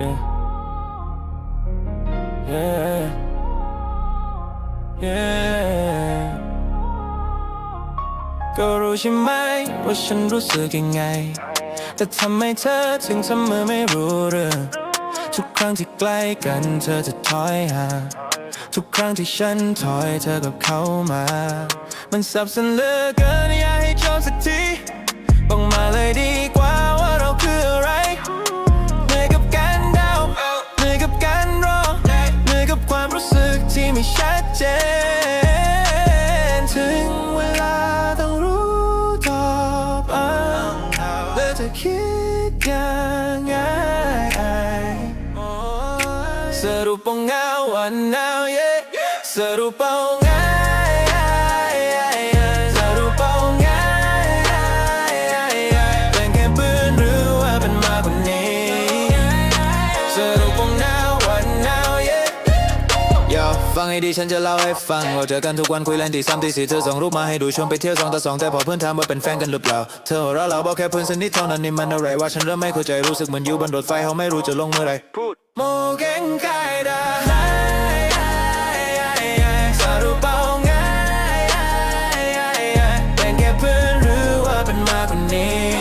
yeah yeah yeah ก็รู้ใช่ไหมว่าฉันรู้สึกยังไง แต่ทำไมเธอถึงทำมือไม่รู้เรื่อง ทุกครั้งที่ใกล้กันเธอจะถอยห่างทุกครั้งที่ฉันถอยเธอกับเขามา มันสับสนเหลือเกินอยากให้จบสักทีบอกมาเลยดี ชัดเจน ถึงเวลาต้องรู้ตอบเอาแล้วจะคิดยังไงสรุปว่าเงาวันหนาวเย่สรุปว่า ฟังให้ดีฉันจะเล่าให้ฟังเราเจอกันทุกวันคุยเล่นตีสามตีสี่เธอส่งรูปมาให้ดูชวนไปเที่ยวสองต่อสองแต่พอเพื่อนถามว่าเป็นแฟนกันหรือเปล่าเธอหัวเราะเราบอกแค่เพื่อนสนิทเท่านั้นนี่มันอะไรวะฉันเริ่มไม่เข้าใจรู้สึกเหมือนอยู่บนรถไฟเขาไม่รู้จะลงเมื่อไหรพูดโมเก่งกายดาสรุปเอาไงเป็นแค่เพื่อนหรือว่าเป็นมากกว่านี้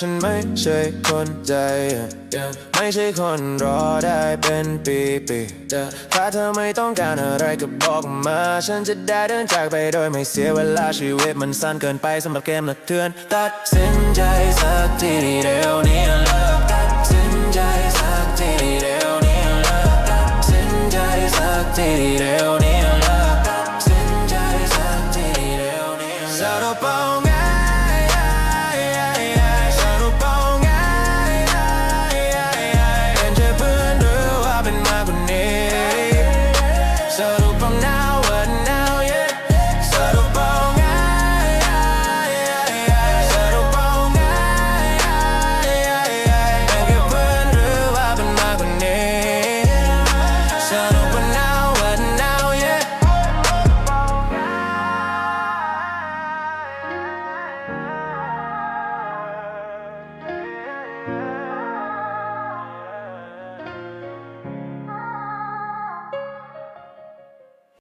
ฉันไม่ใช่คนใจ yeah ไม่ใช่คนรอได้เป็นปีๆแต่ถ้าเธอไม่ต้องการอะไรก็บอกมา ฉันจะได้เดินจากไปโดยไม่เสียเวลาชีวิตมันสั้นเกินไปสำหรับเกมละเทือน ตัดสินใจสักทีเดียวนี้เลิกตัดสินใจสักทีเดียวนี้เลิกตัดสินใจสักทีเดียว